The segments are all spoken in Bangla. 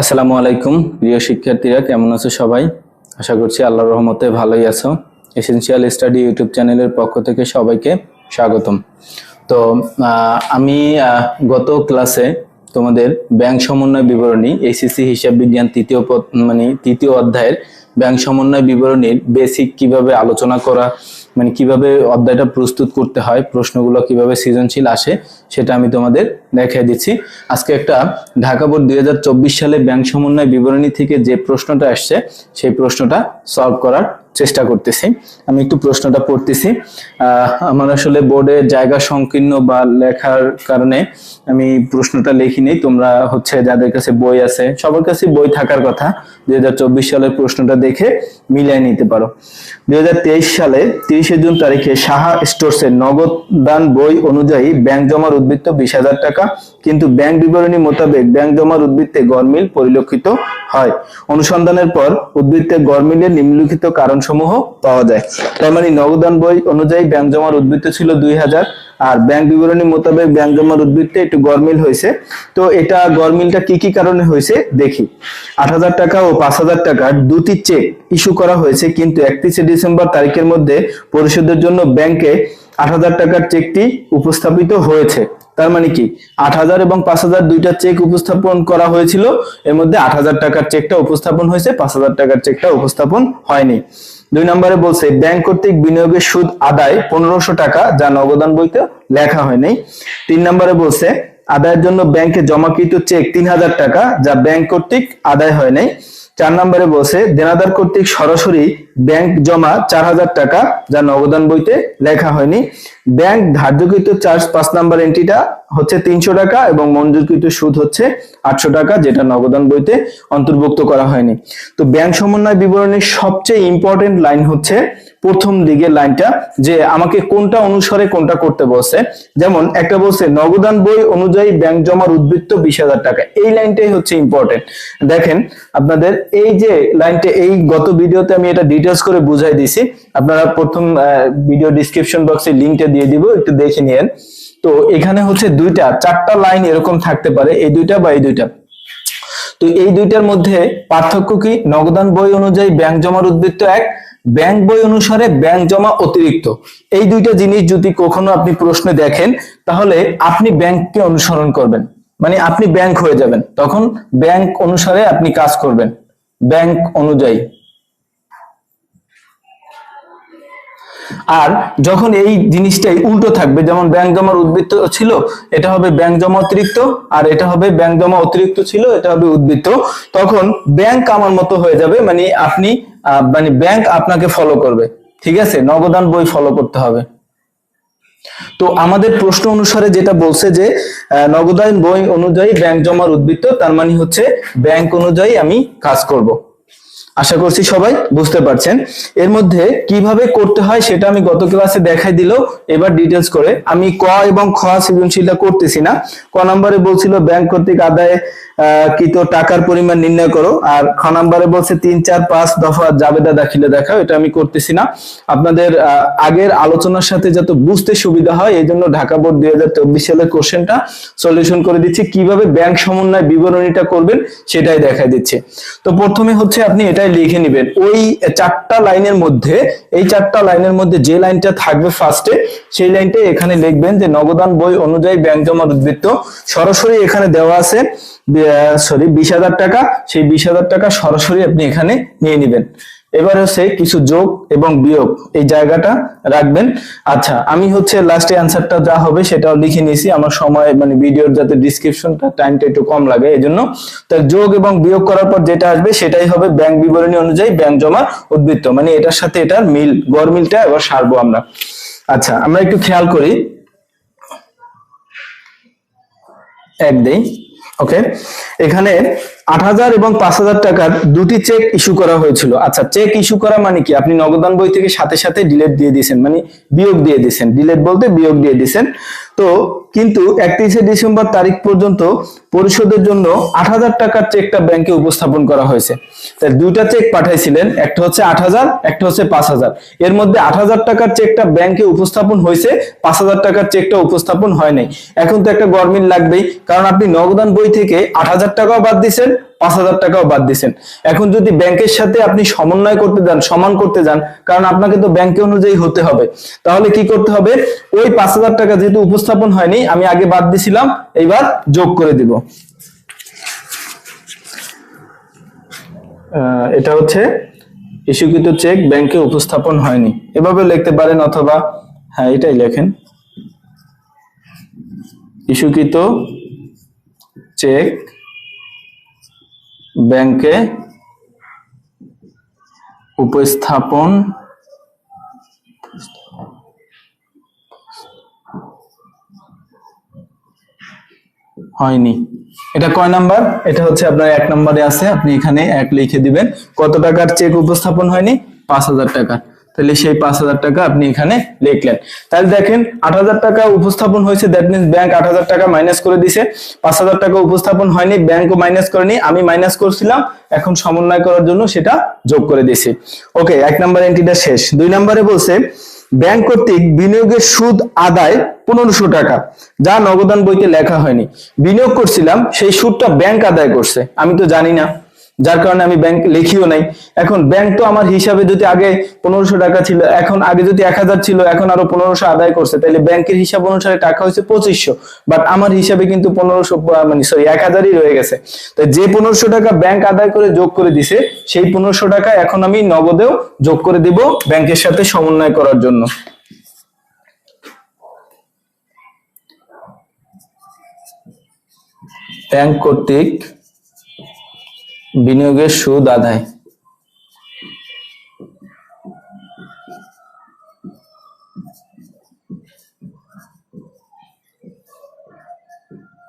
আসসালামু আলাইকুম, প্রিয় শিক্ষার্থীরা, কেমন আছো সবাই? আশা করছি আল্লাহর রহমতে ভালোই আছো। এসেনশিয়াল স্টাডি ইউটিউব চ্যানেলের পক্ষ থেকে সবাইকে স্বাগতম। তো আমি গত ক্লাসে তোমাদের ব্যাংক সমন্বয় বিবরণী এসিসি হিসাব বিজ্ঞান তৃতীয় মানে তৃতীয় অধ্যায়ের ব্যাংক সমন্বয় বিবরণীর বেসিক কীভাবে আলোচনা করা মানে কীভাবে অধ্যায়টা প্রস্তুত করতে হয়, প্রশ্নগুলো কীভাবে সৃজনশীল আসে, সেটা আমি তোমাদের দেখাই দিচ্ছি। আজকে একটা ঢাকা বোর্ড দুই হাজার চব্বিশ সালে ব্যাংক সমন্বয় বিবরণী থেকে যে প্রশ্নটা আসছে, সেই প্রশ্নটা সলভ করার চেষ্টা করতেছি। আমি একটু প্রশ্নটা পড়তেছি। আমার আসলে বোর্ডে জায়গা সংকীর্ণ বা লেখার কারণে আমি প্রশ্নটা লিখিনি। তোমরা হচ্ছে যাদের কাছে বই আছে, সবার কাছে বই থাকার কথা। দুই হাজার চব্বিশ সালের প্রশ্নটা দেখে মিলিয়ে নিতে পারো। দুই হাজার তেইশ সালে তিরিশে জুন তারিখে সাহা স্টোর্সের নগদ দান বই অনুযায়ী ব্যাংক জমার উদ্বৃত্ত বিশ হাজার টাকা কিন্তু ব্যাংক বিবরণী মোতাবেক ব্যাংক জমার উদ্বৃত্তে গড়মিল পরিলক্ষিত হয়। অনুসন্ধানের পর উদ্বৃত্তে গড়মিলের নিম্নলিখিত কারণসমূহ পাওয়া যায়। তার মানে নগদান বই অনুযায়ী ব্যাংক জমার উদ্বৃত্ত ছিল দুই হাজার, আর ব্যাংক বিবরণী মোতাবেক ব্যাংক জমার উদ্বৃত্তে একটু গড়মিল হয়েছে। তো এটা গরমিলটা কি কি কারণে হয়েছে দেখি। আট হাজার টাকা ও পাঁচ হাজার টাকার দুটি চেক ইস্যু করা হয়েছে, কিন্তু একত্রিশে ডিসেম্বর তারিখের মধ্যে পরিশোধের জন্য ব্যাংকে আট হাজার টাকার চেকটি উপস্থাপিত হয়েছে। তার মানে কি? আট হাজার এবং পাঁচ হাজার দুইটা চেক উপস্থাপন করা হয়েছিল। এর মধ্যে আট হাজার টাকার চেকটা উপস্থাপন হয়েছে, পাঁচ হাজার টাকার চেকটা উপস্থাপন হয়নি। দুই নম্বরে বলছে, ব্যাংক কর্তৃক বিনিয়োগের সুদ আদায় পনেরোশো টাকা, যা নগদান বইতে লেখা হয়নি। তিন নম্বরে বলছে, আদায়ের জন্য ব্যাংকে জমাকৃত চেক তিন হাজার টাকা, যা ব্যাংক কর্তৃক আদায় হয় নাই চার নম্বরে বলছে, দেনাদার কর্তৃক সরাসরি ব্যাংক জমা চার হাজার টাকা, যা নগদান বইতে লেখা হয়নি। ব্যাংক ধার্যকৃত চার্জ পাঁচ নাম্বার এন্ট্রিটা হচ্ছে তিনশো টাকা এবং মঞ্জুরকৃত সুদ হচ্ছে আটশো টাকা, যেটা নগদান বইতে অন্তর্ভুক্ত করা হয়নি। তো ব্যাংক সমন্বয় বিবরণীর সবচেয়ে ইম্পর্টেন্ট লাইন হচ্ছে প্রথম দিকের লাইনটা যে আমাকে কোনটা অনুসারে কোনটা করতে বলছে। যেমন, একটা বলছে, নগদান বই অনুযায়ী ব্যাংক জমার উদ্বৃত্ত বিশ হাজার টাকা। এই লাইনটাই হচ্ছে ইম্পর্টেন্ট দেখেন, আপনাদের এই যে লাইনটা এই গত ভিডিওতে আমি এটা ডিটেলস করে বুঝাই দিছি আপনারা প্রথম ভিডিও ডিসক্রিপশন বক্সে লিঙ্কটা দিয়ে দিব, একটু দেখে নিয়েন। তো এখানে হচ্ছে দুইটা, চারটা লাইন এরকম থাকতে পারে, এই দুইটা বা এই দুইটা। তো এই দুইটার মধ্যে পার্থক্য কি? নগদান বই অনুযায়ী ব্যাংক জমার উদ্বৃত্ত এক, ব্যাংক বই অনুসারে ব্যাংক জমা অতিরিক্ত। এই দুইটা জিনিস যদি কখনো আপনি প্রশ্নে দেখেন, তাহলে আপনি ব্যাংককে অনুসরণ করবেন। মানে আপনি ব্যাংক হয়ে যাবেন, তখন ব্যাংক অনুসারে আপনি কাজ করবেন, ব্যাংক অনুযায়ী। আর যখন এই জিনিসটাই উল্টো থাকবে, যেমন ব্যাংক জমার উদ্বৃত্ত ছিল, এটা হবে ব্যাংক জমা অতিরিক্ত, আর এটা হবে ব্যাংক জমা অতিরিক্ত ছিল, এটা হবে উদ্বৃত্ত, তখন ব্যাংক আমার মতো হয়ে যাবে মানে আপনি মানে ব্যাংক আপনাকে ফলো করবে, ঠিক আছে? নগদান বই ফলো করতে হবে। তো আমাদের প্রশ্ন অনুসারে যেটা বলছে যে নগদান বই অনুযায়ী ব্যাংক জমার উদ্বৃত্ত, তার মানে হচ্ছে ব্যাংক অনুযায়ী আমি কাজ করব। আশা করছি সবাই বুঝতে পারছেন। এর মধ্যে কীভাবে করতে হয় সেটা আমি গত ক্লাসে দেখাই দিল। এবার ডিটেলস করে। আমি ক এবং খ সৃজনশীলটা করতেছি না। ক নম্বরে বলছিল ব্যাংক কর্তৃক আদায়ে কৃত টাকার পরিমাণ নির্ণয় করো। আর খ নম্বরে বলছে তিন, চার, পাঁচ দফা জাবেদা দাখিলে দেখাও, এটা আমি করতেছি না। আপনাদের আগের আলোচনার সাথে যাতে বুঝতে সুবিধা হয়, এই জন্য ঢাকা বোর্ড দুই হাজার চব্বিশ সালের কোশ্চেনটা সলিউশন করে দিচ্ছি। কীভাবে ব্যাংক সমন্বয় বিবরণীটা করবেন, সেটাই দেখাই দিচ্ছে। তো প্রথমে হচ্ছে আপনি এটাই লিখে নেবেন। ওই চারটা লাইনের মধ্যে, এই চারটা লাইনের মধ্যে যে লাইনটা থাকবে ফার্স্টে সেই লাইনটাই এখানে লিখবেন যে নগদান বই অনুযায়ী ব্যাংক জমার উদ্বৃত্ত। সরাসরি এখানে দেওয়া আছে সরি বিশ হাজার টাকা, সেই বিশ হাজার টাকা সরাসরি আপনি এখানে নিয়ে নেবেন। এবার হচ্ছে কিছু যোগ এবং বিয়োগ, এই জায়গাটা রাখবেন। আচ্ছা আমি হচ্ছে লাস্টে অ্যান্সারটা যা হবে সেটাও লিখে নিয়েছি। আমার সময় মানে ভিডিওর যাতে ডিসক্রিপশনটা টাইমটা একটু কম লাগে এই জন্য তো যোগ এবং বিয়োগ করার পর যেটা আসবে সেটাই হবে ব্যাংক বিবরণী অনুযায়ী ব্যাংক জমা উদ্বৃত্ত। মানে এটার সাথে এটার মিল, গড় মিলটা এবার সারবো আমরা। আচ্ছা আমরা একটু খেয়াল করি। এক দেই। ওকে এখানে আট হাজার এবং পাঁচ হাজার টাকার দুটি চেক ইস্যু করা হয়েছিল। আচ্ছা চেক ইস্যু করা মানে কি? আপনি নগদান বই থেকে সাথে সাথে ডিলেট দিয়ে দিয়েছেন মানে বিয়োগ দিয়ে দিয়েছেন। ডিলেট বলতে বিয়োগ দিয়ে দিয়েছেন। তো কিন্তু একত্রিশে ডিসেম্বর তারিখ পর্যন্ত পরিশোধের জন্য আট হাজার টাকার চেকটা ব্যাংকে উপস্থাপন করা হয়েছে। তাই দুইটা চেক পাঠাইছিলেন, একটা হচ্ছে আট হাজার, একটা হচ্ছে পাঁচ হাজার। এর মধ্যে আট হাজার টাকার চেকটা ব্যাংকে উপস্থাপন হয়েছে, পাঁচ হাজার টাকার চেকটা উপস্থাপন হয় নাই। এখন তো একটা গরমিল লাগবেই, কারণ আপনি নগদান বই থেকে আট হাজার টাকাও বাদ দিচ্ছেন পাঁচ হাজার টাকাও বাদ দিছেন এখন যদি ব্যাংকের সাথে আপনি সমন্বয় করতে যান, সমান করতে যান, কারণ আপনাকে তো ব্যাংকে অনুযায়ী হতে হবে। তাহলে কি করতে হবে? ওই পাঁচ হাজার টাকা যেহেতু উপস্থাপন হয়নি, আমি আগে বাদ দিছিলাম, এইবার যোগ করে দিব। এটা হচ্ছে ইস্যুকৃত চেক, ব্যাংকে উপস্থাপন হয়নি। এভাবে লিখতে পারেন অথবা হ্যাঁ এটাই লেখেন। ইস্যুকৃত চেক ব্যাংকে উপস্থাপন হয়নি। এটা কয় নাম্বার? এটা হচ্ছে আপনার এক নম্বরে আছে, আপনি এখানে এক লিখে দিবেন। কত টাকার চেক উপস্থাপন হয়নি? পাঁচ হাজার টাকা। তাহলে সেই পাঁচ হাজার টাকা আপনি এখানে লিখলেন। তাহলে দেখেন, আট হাজার টাকা উপস্থাপন হয়েছে দ্যাট মিনস ব্যাংক আট হাজার টাকা মাইনাস করে দিছে। পাঁচ হাজার টাকা উপস্থাপন হয়নি ব্যাংকও মাইনাস করেনি, আমি মাইনাস করছিলাম, এখন সমন্বয় করার জন্য সেটা যোগ করে দিছি ওকে এক নম্বর এন্ট্রিটা শেষ। দুই নম্বরে বলছে ব্যাংক কর্তৃক বিনিয়োগের সুদ আদায় পনেরোশো টাকা, যা নগদান বইতে লেখা হয়নি। বিনিয়োগ করছিলাম, সেই সুদটা ব্যাংক আদায় করছে। আমি তো জানি না। যার কারণে আমি ব্যাংক লিখিও নাই। এখন ব্যাংক তো আমার হিসাবে যদি আগে পনেরোশো টাকা ছিল, এখন আগে যদি এক হাজার ছিল, এখন আরও পনেরোশো আদায় করছে তাহলে ব্যাংকের হিসাব অনুসারে টাকা হয়েছে পঁচিশশো। বাট আমার হিসাবে কিন্তু পনেরোশো মানে সরি এক হাজারই রয়ে গেছে। তো যে পনেরোশো টাকা ব্যাংক আদায় করে যোগ করে দিছে, সেই পনেরোশো টাকা এখন আমি নগদেও যোগ করে দিব ব্যাংকের সাথে সমন্বয় করার জন্য। ব্যাংক কর্তৃক বিনিয়োগের সুদ আদায়।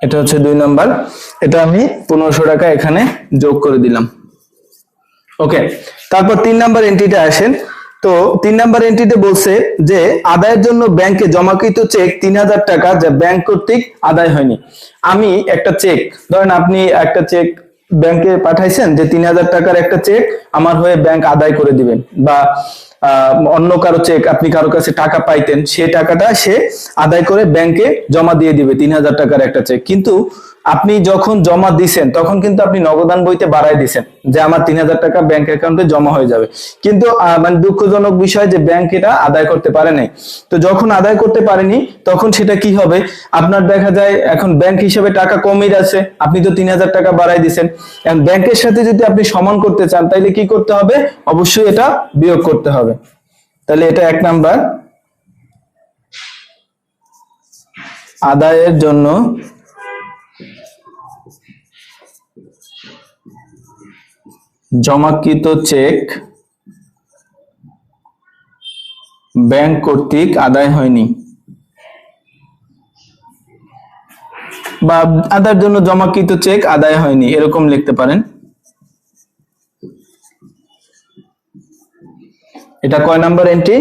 এটা হচ্ছে দুই নাম্বার। এটা আমি পনেরোশো টাকা এখানে যোগ করে দিলাম। ওকে, তারপর তিন নাম্বার এন্ট্রিতে আসেন। তো তিন নাম্বার এন্ট্রিতে বলছে যে, আদায়ের জন্য ব্যাংকে জমাকৃত চেক তিন হাজার টাকা যা ব্যাংক কর্তৃক আদায় হয়নি। আমি একটা চেক ধরেন আপনি একটা চেক ব্যাংকে পাঠাইছেন যে তিন হাজার টাকার একটা চেক আমার হয়ে ব্যাংক আদায় করে দিবেন বা অন্য কারও চেক আপনি কারও কাছে টাকা পাইতেন, সে টাকাটা সে আদায় করে ব্যাংকে জমা দিয়ে দিবে তিন হাজার টাকার একটা চেক কিন্তু আপনি যখন জমা দিছেন, তখন কিন্তু আপনি নগদান বইতে বাড়াই দিছেন যে আমার তিন হাজার টাকা ব্যাংক অ্যাকাউন্টে জমা হয়ে যাবে। কিন্তু মানে দুঃখজনক বিষয় যে ব্যাংক এটা আদায় করতে পারে নাই। তো যখন আদায় করতে পারেনি, তখন সেটা কি হবে? আপনার দেখা যায় এখন ব্যাংক হিসেবে টাকা কমই আছে, আপনি তো তিন হাজার টাকা বাড়াই দিছেন। এখন ব্যাংকের সাথে যদি আপনি সমান করতে চান তাহলে কি করতে হবে? অবশ্যই এটা বিয়োগ করতে হবে। তাহলে এটা এক নাম্বার। আদায়ের জন্য জমাকৃত চেক ব্যাংক কর্তৃক আদায় হয়নি বা আদায়ের জন্য জমাকৃত চেক আদায় হয়নি, এরকম লিখতে পারেন। এটা কয় নাম্বার এন্ট্রি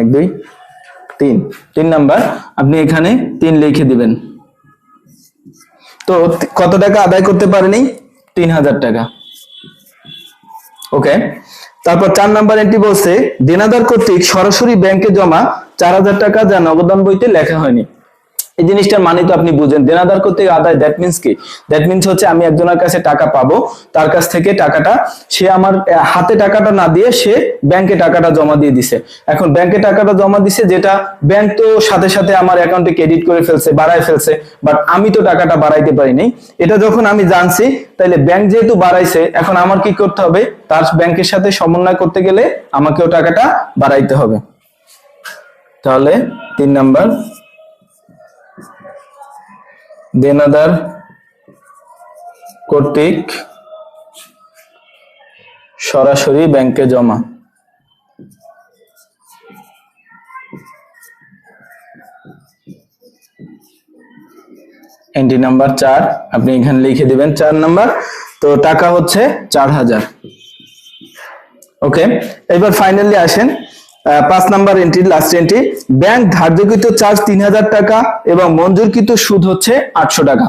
এক, দুই, তিন। তিন নাম্বার, আপনি এখানে তিন লিখে দিবেন। তো কত টাকা আদায় করতে পারেনি? তিন হাজার টাকা। ওকে তারপর চার নাম্বার এন্ট্রি বলছে, দেনাদার কর্তৃক সরাসরি ব্যাংকে জমা চার হাজার টাকা যা নগদান বইতে লেখা হয়নি। এই জিনিসটার মানে তো আপনি বুঝেন। দেনাদার করতে আদায় দ্যাট মিনস কি? দ্যাট মিনস হচ্ছে আমি একজনের কাছে টাকা পাবো, তার কাছ থেকে টাকাটা, সে আমার হাতে টাকাটা না দিয়ে সে ব্যাংকে টাকাটা জমা দিয়ে দিছে। এখন ব্যাংকে টাকাটা জমা দিছে, যেটা ব্যাংক তো সাথে সাথে আমার অ্যাকাউন্টে ক্রেডিট করে ফেলছে, বাড়ায় ফেলছে বাট আমি তো টাকাটা বাড়াইতে পারিনি এটা যখন আমি জানছি তাহলে ব্যাংক যেহেতু বাড়াইছে, এখন আমার কি করতে হবে? তার ব্যাংকের সাথে সমন্বয় করতে গেলে আমাকেও টাকাটা বাড়াইতে হবে। তাহলে তিন নাম্বার দেনাদার কর্তৃক সরাসরি ব্যাংকে জমা। এন্ট্রি নাম্বার চার, আপনি এখানে লিখে দিবেন চার নাম্বার। তো টাকা হচ্ছে চার হাজার। ওকে, এবার ফাইনালি আসেন। পাঁচ number entry last entry bank ধার্যকৃত charge তিন হাজার টাকা এবং মঞ্জুরকৃত সুদ হচ্ছে আটশো টাকা।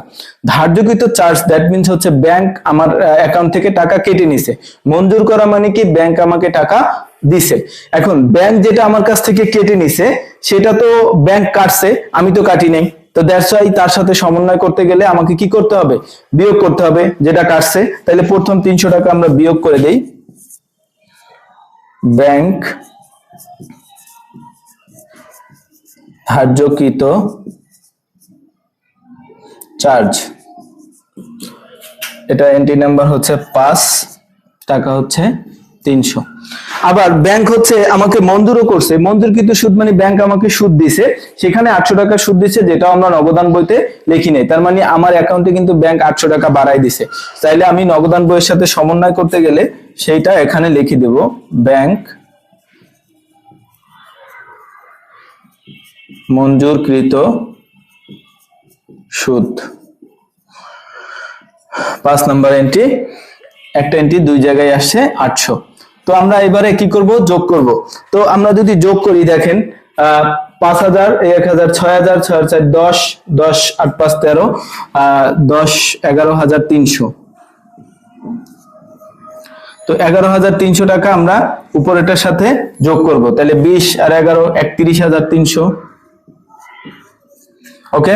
ধার্যকৃত চার্জ দ্যাট মিনস হচ্ছে ব্যাংক আমার অ্যাকাউন্ট থেকে টাকা কেটে নিছে। মঞ্জুর করা মানে কি? ব্যাংক আমাকে টাকা দিছে। এখন ব্যাংক যেটা আমার কাছ থেকে কেটে নিছে, সেটা তো ব্যাংক কাটছে, আমি তো কাটি নাই। তো দ্যাটস ওয়াই তার সাথে সমন্বয় করতে গেলে আমাকে কি করতে হবে? বিয়োগ করতে হবে, যেটা কাটছে। তাহলে প্রথম তিনশো টাকা আমরা বিয়োগ করে দেই। ব্যাংক ধার্যকৃত চার্জ। এটা এন্ট্রি নাম্বার হচ্ছে পাঁচ, টাকা হচ্ছে তিনশো। আবার ব্যাংক হচ্ছে আমাকে মঞ্জুরও করছে। মঞ্জুরকৃত সুদ মানে ব্যাংক আমাকে সুদ দিছে। সেখানে আটশো টাকা সুদ দিছে যেটা আমরা নগদান বইতে লিখি নাই। তার মানে আমার অ্যাকাউন্টে কিন্তু ব্যাংক আটশো টাকা বাড়াই দিছে। তাইলে আমি নগদান বইয়ের সাথে সমন্বয় করতে গেলে সেইটা এখানে লিখে দেব ব্যাংক মঞ্জুরকৃত সুদ। পাঁচ নাম্বার এন্ট্রি একটা এন্ট্রি দুই জায়গায় আসছে আটশো। তো আমরা এবারে কি করব? যোগ করব। তো আমরা যদি যোগ করি, দেখেন পাঁচ হাজার, এক হাজার, ছয় হাজার ছয় হাজার দশ দশ, আট, পাঁচ, তেরো দশ, এগারো হাজার তিনশো। তো এগারো হাজার তিনশো টাকা আমরা উপরেটার সাথে যোগ করব। তাহলে বিশ আর এগারো, একত্রিশ হাজার তিনশো। ওকে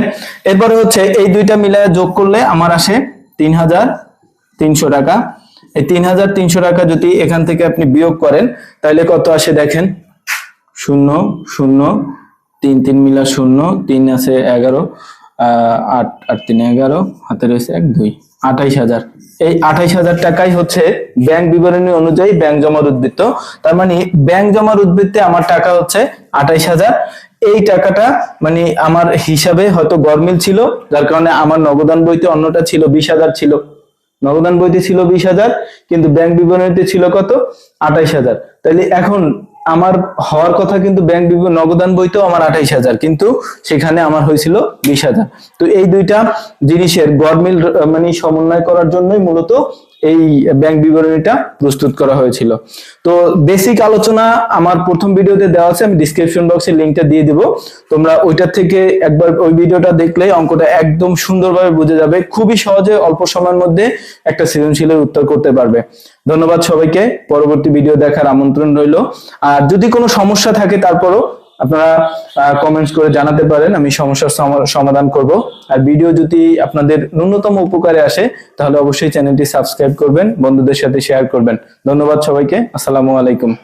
এরপরে হচ্ছে এই দুইটা মিলায় যোগ করলে আমার আসে তিন হাজার তিনশো টাকা। এই তিন হাজার তিনশো টাকা যদি এখান থেকে আপনি বিয়োগ করেন, তাহলে কত আসে দেখেন? শূন্য শূন্য, তিন তিন মিলা শূন্য, তিন আছে এগারো আট আট, তিন, এগারো হাতে রয়েছে এক, দুই, আঠাইশ হাজার। এই আঠাইশ হাজার টাকাই হচ্ছে ব্যাংক বিবরণী অনুযায়ী ব্যাংক জমার উদ্বৃত্ত। তার মানে ব্যাংক জমার উদ্বৃত্তে আমার টাকা হচ্ছে আঠাইশ হাজার। এই টাকাটা মানে আমার হিসাবে হয়তো গরমিল ছিল, যার কারণে আমার নগদান বইতে অন্যটা ছিল বিশ হাজার ছিল। নগদান বইতে ছিল বিশ হাজার, কিন্তু ব্যাংক বিবরণীতে ছিল কত? আঠাইশ হাজার। তাহলে এখন আমার হওয়ার কথা কিন্তু ব্যাংক বিবরণ নগদান বইতেও আমার আঠাইশ হাজার, কিন্তু সেখানে আমার হয়েছিল বিশ হাজার। তো এই দুইটা জিনিসের গড়মিল মানে সমন্বয় করার জন্যই মূলত এই ব্যাংক বিবরণীটা প্রস্তুত করা হয়েছিল। তো বেসিক আলোচনা আমার প্রথম ভিডিওতে দেওয়া আছে, আমি ডিসক্রিপশন বক্সে লিংকটা দিয়ে দিব। তোমরা ওইটার থেকে একবার ওই ভিডিওটা দেখলে অঙ্কটা একদম সুন্দরভাবে বুঝে যাবে। খুবই সহজে অল্প সময়ের মধ্যে একটা সৃজনশীলের উত্তর করতে পারবে। ধন্যবাদ সবাইকে, পরবর্তী ভিডিও দেখার আমন্ত্রণ রইল। আর যদি কোনো সমস্যা থাকে তারপরও আপনারা কমেন্টস করে জানাতে পারেন, আমি সমস্যার সম- সমাধান করব। আর ভিডিও যদি আপনাদের ন্যূনতম উপকারে আসে, তাহলে অবশ্যই চ্যানেলটি সাবস্ক্রাইব করবেন, বন্ধুদের সাথে শেয়ার করবেন। ধন্যবাদ সবাইকে, আসসালামু আলাইকুম।